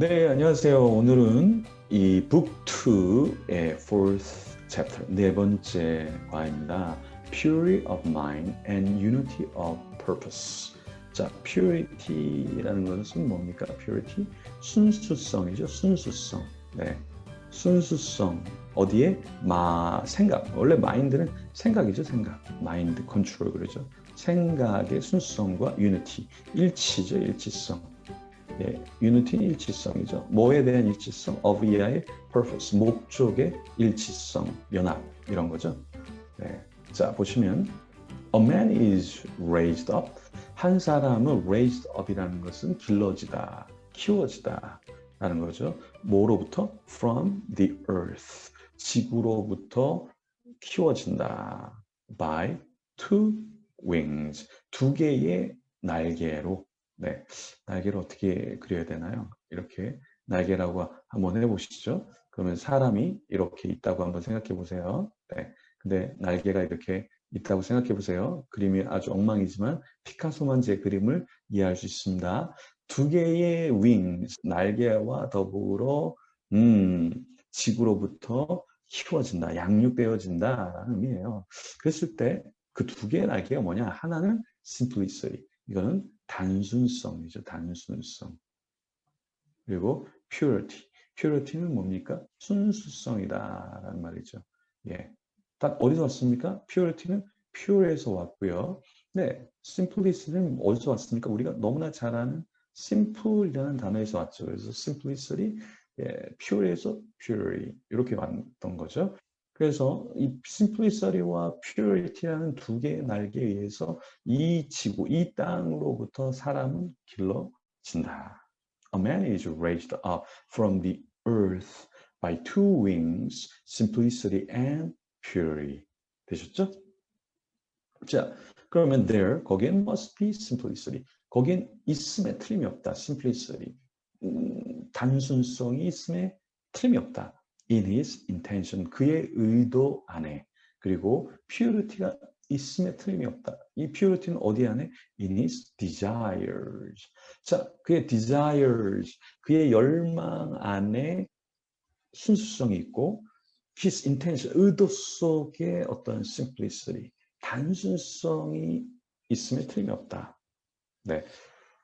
네, 안녕하세요. 오늘은 이 북2의 fourth chapter, 네 번째 과입니다. Purity of mind and unity of purpose. 자, purity라는 것은 뭡니까? purity? 순수성이죠. 순수성. 네. 순수성. 어디에? 마, 생각. 원래 마인드는 생각이죠. 생각. 마인드 컨트롤 그러죠. 생각의 순수성과 unity. 일치죠. 일치성. 예, 유니티 일치성이죠. 뭐에 대한 일치성? of 이하의 purpose, 목적의 일치성, 연합 이런 거죠. 네. 자 보시면 a man is raised up. 한 사람은 raised up이라는 것은 길러지다, 키워지다 라는 거죠. 뭐로부터? from the earth. 지구로부터 키워진다. by two wings. 두 개의 날개로 네, 날개를 어떻게 그려야 되나요? 이렇게 날개라고 한번 해보시죠. 그러면 사람이 이렇게 있다고 한번 생각해 보세요. 네, 근데 날개가 이렇게 있다고 생각해 보세요. 그림이 아주 엉망이지만 피카소만 제 그림을 이해할 수 있습니다. 두 개의 윙, 날개와 더불어 음, 지구로부터 키워진다, 양육되어진다라는 의미예요. 그랬을 때 그 두 개의 날개가 뭐냐? 하나는 simplicity, 이거는 단순성이죠. 단순성. 그리고 purity. purity는 뭡니까? 순수성이다 라는 말이죠. 예. 딱 어디서 왔습니까? purity는 pure에서 왔고요. 네, simplicity는 어디서 왔습니까? 우리가 너무나 잘 아는 simple이라는 단어에서 왔죠. 그래서 simplicity, 예, pure에서 purity 이렇게 왔던 거죠. 그래서 이 simplicity와 purity라는 두 개의 날개에 의해서 이 지구, 이 땅으로부터 사람은 길러진다. A man is raised up from the earth by two wings, simplicity and purity. 되셨죠? 자, 그러면 there, 거기엔 must be simplicity. 거기엔 있음에 틀림이 없다. simplicity. 음, 단순성이 있음에 틀림이 없다. In his intention 그의 의도 안에 그리고 purity가 있음에 틀림이 없다. 이 purity는 어디 안에? in his desires. 자, 그의 desires, 그의 열망 안에 순수성이 있고 his intention, 의도 속에 어떤 simplicity, 단순성이 있음에 틀림이 없다. 네.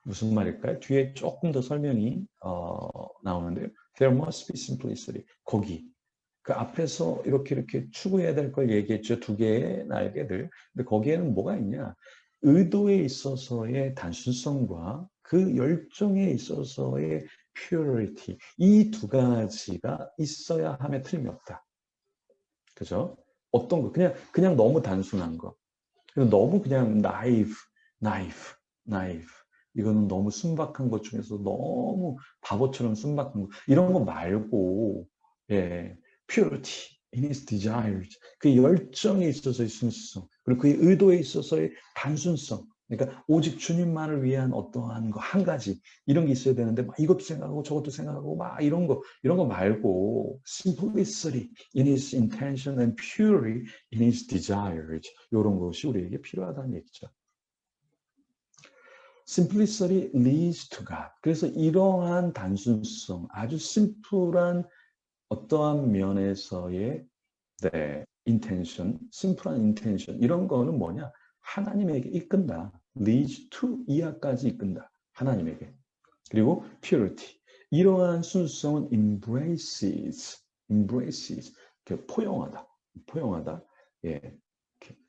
무슨 말일까요? 뒤에 조금 더 설명이 어, 나오는데요. There must be simplicity. 거기. 그 앞에서 이렇게 이렇게 추구해야 될 걸 얘기했죠. 두 개의 날개들. 근데 거기에는 뭐가 있냐? 의도에 있어서의 단순성과 그 열정에 있어서의 purity. 이 두 가지가 있어야 함에 틀림이 없다. 그죠? 어떤 거? 그냥, 그냥 너무 단순한 거. 너무 그냥 naive, naive, naive. 이거는 너무 순박한 것 중에서 너무 바보처럼 순박한 거. 이런 거 말고 예 purity in his desires. 그 열정에 있어서의 순수성 그리고 그의 의도에 있어서의 단순성. 그러니까 오직 주님만을 위한 어떠한 거 한 가지 이런 게 있어야 되는데 막 이것도 생각하고 저것도 생각하고 막 이런 거 이런 거 말고 simplicity in his intention and purity in his desires. 이런 것이 우리에게 필요하다는 얘기죠. Simplicity leads to God. 그래서 이러한 단순성, 아주 심플한 어떠한 면에서의 네, intention, 심플한 intention 이런 거는 뭐냐? 하나님에게 이끈다. leads to 이하까지 이끈다. 하나님에게. 그리고 purity. 이러한 순수성은 embraces, embraces, 포용하다, 포용하다. 예,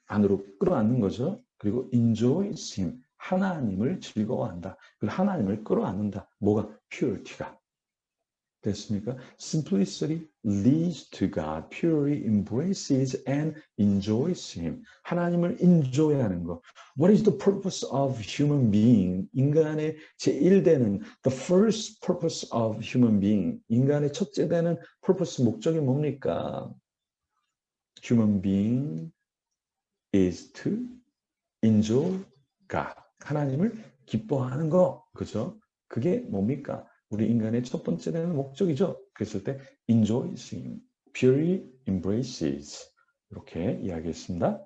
안으로 끌어안는 거죠. 그리고 enjoys him, 하나님을 즐거워한다. 그리고 하나님을 끌어안는다. 뭐가? purity가. 됐습니까? Simplicity leads to God. Purity embraces and enjoys Him. 하나님을 enjoy하는 것. What is the purpose of human being? 인간의 제1되는 the first purpose of human being. 인간의 첫째 되는 purpose 목적이 뭡니까? Human being is to enjoy God. 하나님을 기뻐하는 거. 그죠? 그게 뭡니까? 우리 인간의 첫 번째 되는 목적이죠. 그랬을 때 enjoys him, purely embraces 이렇게 이야기했습니다.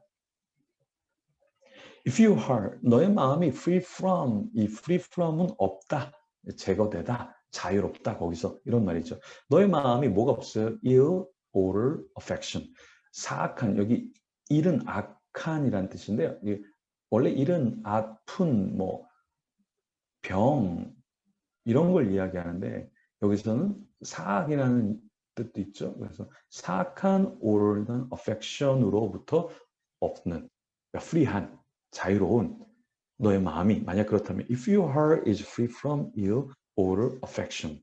If your heart, 너의 마음이 free from, 이 free from은 없다, 제거되다 자유롭다 거기서 이런 말이죠. 너의 마음이 뭐가 없어요? ill or affection. 사악한 여기 일은 악한이란 뜻인데요. 원래 일은 아픈 뭐 병 이런 걸 이야기하는데 여기서는 사악이라는 뜻도 있죠. 그래서 사악한 or는 affection으로부터 없는 그러니까 free한 자유로운 너의 마음이 만약 그렇다면 if your heart is free from ill or affection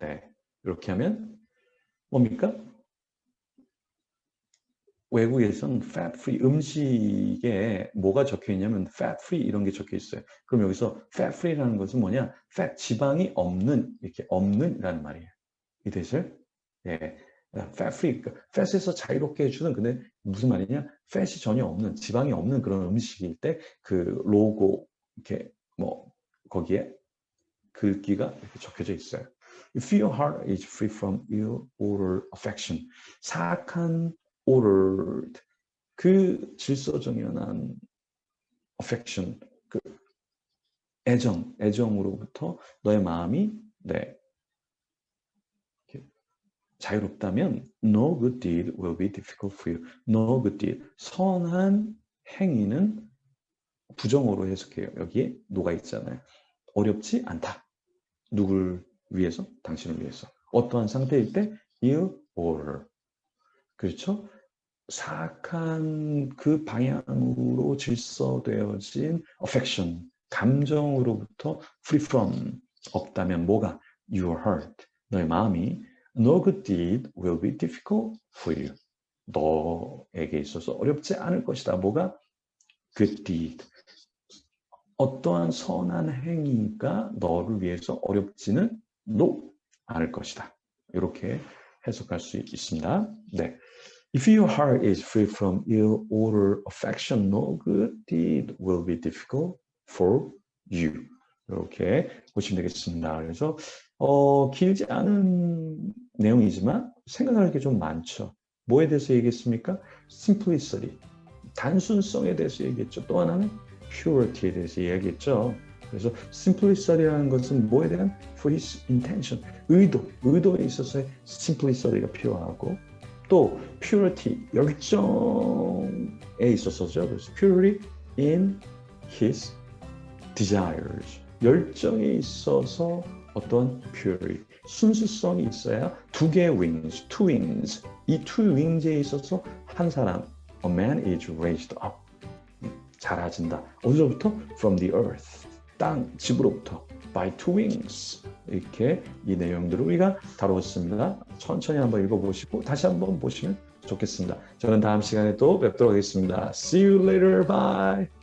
네 이렇게 하면 뭡니까? 외국에서는 fat free 음식에 뭐가 적혀 있냐면 fat free 이런 게 적혀 있어요. 그럼 여기서 fat free라는 것은 뭐냐? fat 지방이 없는 이렇게 없는이라는 말이에요. 이 뜻을 예. fat free, 그러니까 fat에서 자유롭게 해주는 근데 무슨 말이냐? fat이 전혀 없는 지방이 없는 그런 음식일 때 그 로고 이렇게 뭐 거기에 글귀가 이렇게 적혀져 있어요. If your heart is free from ill or affection, 사악한 or 그 질서정연한 affection, 그 애정, 애정으로부터 너의 마음이 네 자유롭다면 no good deed will be difficult for you. No good deed, 선한 행위는 부정어로 해석해요. 여기에 노가 있잖아요. 어렵지 않다. 누굴 위해서? 당신을 위해서. 어떠한 상태일 때? you or. 그렇죠? 사악한 그 방향으로 질서되어진 affection, 감정으로부터 free from, 없다면 뭐가? your heart, 너의 마음이 no good deed will be difficult for you. 너에게 있어서 어렵지 않을 것이다. 뭐가? good deed. 어떠한 선한 행위가 너를 위해서 어렵지는 no 않을 것이다. 이렇게 해석할 수 있습니다. 네. If your heart is free from ill or affection, no good deed will be difficult for you. 이렇게 보시면 되겠습니다. 그래서 어, 길지 않은 내용이지만 생각할 게 좀 많죠. 뭐에 대해서 얘기했습니까? simplicity, 단순성에 대해서 얘기했죠. 또 하나는 purity에 대해서 이야기했죠. 그래서 simplicity라는 것은 뭐에 대한 for his intention, 의도, 의도에 있어서의 simplicity가 필요하고 또 purity, 열정에 있어서죠. 그래서 purity in his desires, 열정에 있어서 어떤 purity, 순수성이 있어야 두 개의 wings, two wings, 이 two wings에 있어서 한 사람, a man is raised up, 자라진다. 어디로부터? From the earth, 땅, 집으로부터. By two wings. 이렇게 이 내용들을 우리가 다루었습니다. 천천히 한번 읽어보시고 다시 한번 보시면 좋겠습니다. 저는 다음 시간에 또 뵙도록 하겠습니다. See you later. Bye.